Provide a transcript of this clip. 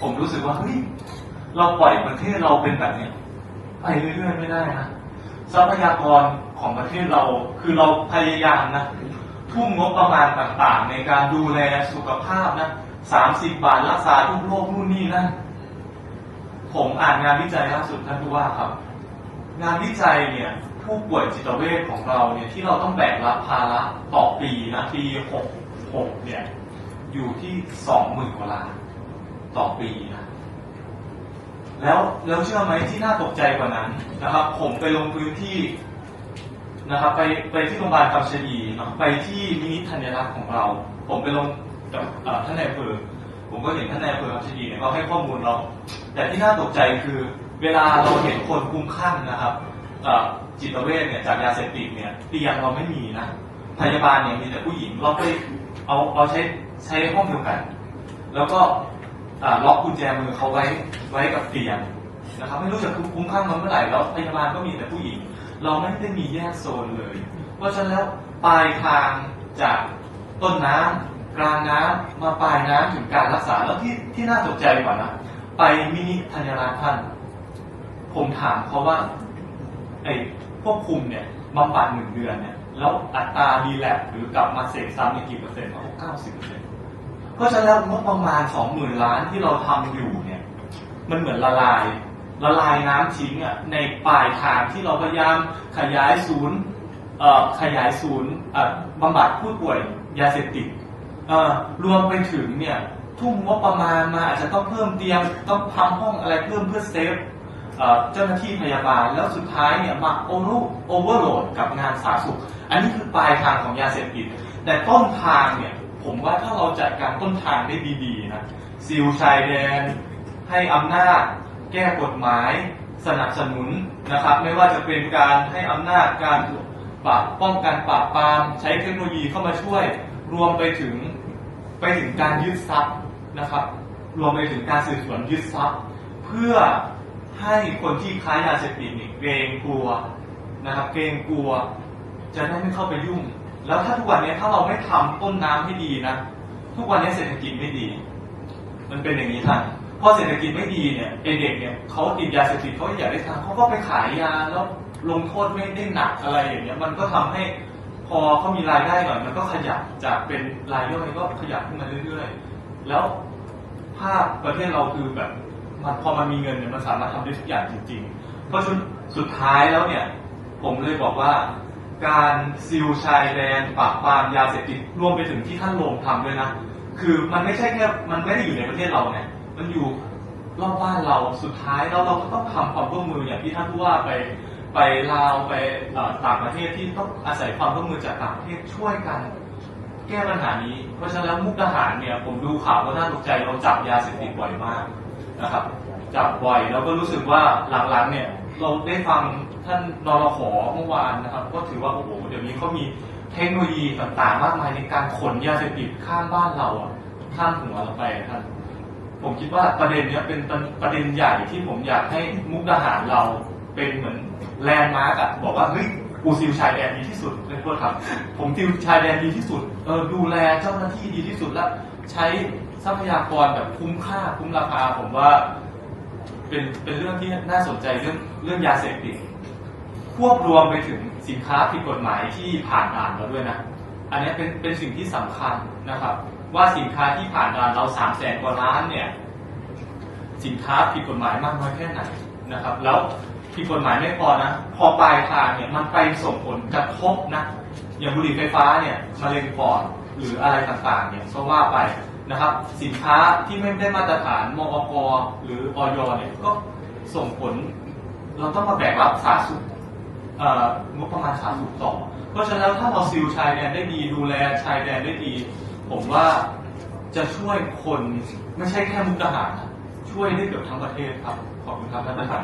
ผมรู้สึกว่าเฮ้ยเราปล่อยประเทศเราเป็นแบบเนี้ยไปเรื่อยๆไม่ได้นะทรัพยากรของประเทศเราคือเราพยายามนะทุ่มงบประมาณต่างๆ ในการดูแลสุขภาพนะสามสิบบาทรักษาทุกโรคนู่นนี่นั่นผมอ่านงานวิจัยล่าสุดท่านผู้ว่าครับ งานวิจัยเนี่ยผู้ป่วยจิตเวชของเราเนี่ยที่เราต้องแบกรับภาระต่อปีนะปีหกหกเนี่ยอยู่ที่สองหมื่นกว่าล้าน ต่อปีนะแล้วแล้วเชื่อไหมที่น่าตกใจกว่านั้นนะครับ ผมไปลงพื้นที่นะครับ ไปไปที่โรงพยาบาลกำชะอีเนาะไปที่มินิธัญรักษ์ของเรา ผมไปลงกับท่านนายอำเภอผมก็เห็นท่านนายอำเภอกำชะอีเนี่ยเขาให้ข้อมูลเรา แต่ที่น่าตกใจคือเวลาเราเห็นคนคุ้มคลั่งนะครับจิตเวชเนี่ยจากยาเสพติดเนี่ยเตียงเราไม่มีนะพยาบาลเนี่ยมีแต่ผู้หญิงเราไปเอาเอาใช้ใช้ห้องเดียวกัน แล้วก็ ล็อกกุญแจมือเขาไว้ไว้กับเตียงนะครับไม่รู้จะคุ้มข้างมันเมื่อไหร่แล้วพยาบาลก็มีแต่ผู้หญิง เราไม่ได้มีแยกโซนเลย เพราะฉะนั้นแล้วปลายทางจากต้นน้ำกลางน้ำมาปลายน้ำถึงการรักษาแล้วที่ที่น่าตกใจกว่านะไปมินิธัญรัตน์ท่าน ผมถามเขาว่าไอ้ควบคุมเนี่ยบำบัดหนึ่งเดือนเนี่ยแล้วอัตรารีแลกหรือกลับมาเสพซ้ำในกี่เปอร์เซ็นต์เขาเก้าสิบเปอร์เซ็นต์ เพราะฉะนั้นแล้วงบประมาณสองหมื่นล้านที่เราทำอยู่เนี่ย มันเหมือนละลาย ละลายน้ำทิ้งอะในปลายทางที่เราพยายามขยายศูนย์เอ่อขยายศูนย์เอ่อบำบัดผู้ป่วยยาเสพติดเอ่อรวมไปถึงเนี่ยทุ่มงบประมาณมาอาจจะต้องเพิ่มเตียงต้องทำห้องอะไรเพิ่มเพื่อเซฟเจ้าหน้าที่พยาบาลแล้วสุดท้ายเนี่ยมาโอร์โอเวอร์โหลดกับงานสาธารณสุข อันนี้คือปลายทางของยาเสพติด แต่ต้นทางเนี่ย ผมว่าถ้าเราจัดการต้นทางได้ดีๆนะซิลชายแดน ให้อำนาจ แก้กฎหมาย สนับสนุนนะครับ ไม่ว่าจะเป็นการให้อำนาจการปราบป้องกันปราบปรามใช้เทคโนโลยีเข้ามาช่วย รวมไปถึงไปถึงการยึดทรัพย์นะครับ รวมไปถึงการสืบสวนยึดทรัพย์ เพื่อให้คนที่ค้ายาเสพติดเนี่ยเกรงกลัวนะครับ เกรงกลัว จะได้ไม่เข้าไปยุ่ง แล้วถ้าทุกวันนี้ถ้าเราไม่ทำต้นน้ำให้ดีนะทุกวันนี้เศรษฐกิจไม่ดี มันเป็นอย่างนี้ท่านพอเศรษฐกิจไม่ดีเนี่ยเด็กเนี่ยเขาติดยาเสพติดเขาอยากได้ทางเขาก็ไปขายยาแล้วลงโทษไม่ได้หนักอะไรอย่างเงี้ยมันก็ทำให้พอเขามีรายได้หน่อยมันก็ขยับจากเป็นรายย่อยก็ขยับขึ้นมาเรื่อยๆ แล้วภาพประเทศเราคือแบบมันพอมันมีเงินเนี่ยมันสามารถทำได้ทุกอย่างจริงๆ เพราะฉะนั้นสุดท้ายแล้วเนี่ย ผมเลยบอกว่า การซิลชายแดนปราบปรามยาเสพติดรวมไปถึงที่ท่านลงทำด้วยนะ คือมันไม่ใช่แค่มันไม่ได้อยู่ในประเทศเราไงมันอยู่รอบบ้านเราสุดท้ายแล้วเราก็ต้องทำความร่วมมืออย่างที่ท่านผู้ว่าไปไปลาวไปต่างประเทศที่ต้องอาศัยความร่วมมือจากต่างประเทศช่วยกัน แก้ปัญหานี้ เพราะฉะนั้นมุกดาหารเนี่ยผมดูข่าวก็น่าตกใจเราจับยาเสพติดบ่อยมากนะครับจับบ่อยแล้วก็รู้สึกว่าหลังๆเนี่ย เราได้ฟังท่านนรขเมื่อวานนะครับ ก็ถือว่าโอ้โหเดี๋ยวนี้เขามีเทคโนโลยีต่างๆ มากมายในการขนยาเสพติดข้ามบ้านเราอะข้ามหัวเราไปท่านผมคิดว่าประเด็นเนี้ยเป็นประเด็นใหญ่ที่ผมอยากให้มุกดาหารเราเป็นเหมือนแลนด์มาร์กอะบอกว่าเฮ้ยกูซิลชายแดนดีที่สุดเลยโทษครับ ผมซิลชายแดนดีที่สุดเออดูแลเจ้าหน้าที่ดีที่สุดและใช้ทรัพยากรแบบคุ้มค่าคุ้มราคา ผมว่า เป็นเป็นเรื่องที่น่าสนใจเรื่องเรื่องยาเสพติดควบรวมไปถึงสินค้าผิดกฎหมายที่ผ่านด่านเราด้วยนะ อันนี้เป็นเป็นสิ่งที่สำคัญนะครับ ว่าสินค้าที่ผ่านด่านเราสามแสนกว่าล้านเนี่ยสินค้าผิดกฎหมายมากน้อยแค่ไหนนะครับ แล้วผิดกฎหมายไม่พอนะพอปลายทางเนี่ยมันไปส่งผลกระทบนะอย่างบุหรี่ไฟฟ้าเนี่ยมะเร็งปอดหรืออะไรต่างๆเนี่ยก็ว่าไป นะครับ สินค้าที่ไม่ได้มาตรฐานมอกหรือออยเนี่ยก็ส่งผล เราต้องมาแบกรับสาธารณสุขงบประมาณสาธารณสุขต่อ เพราะฉะนั้นถ้าเราซิลชายแดนได้ดีดูแลชายแดนได้ดี ผมว่าจะช่วยคนไม่ใช่แค่มุกดาหารช่วยได้เกือบทั้งประเทศครับ ขอบคุณครับท่านประธาน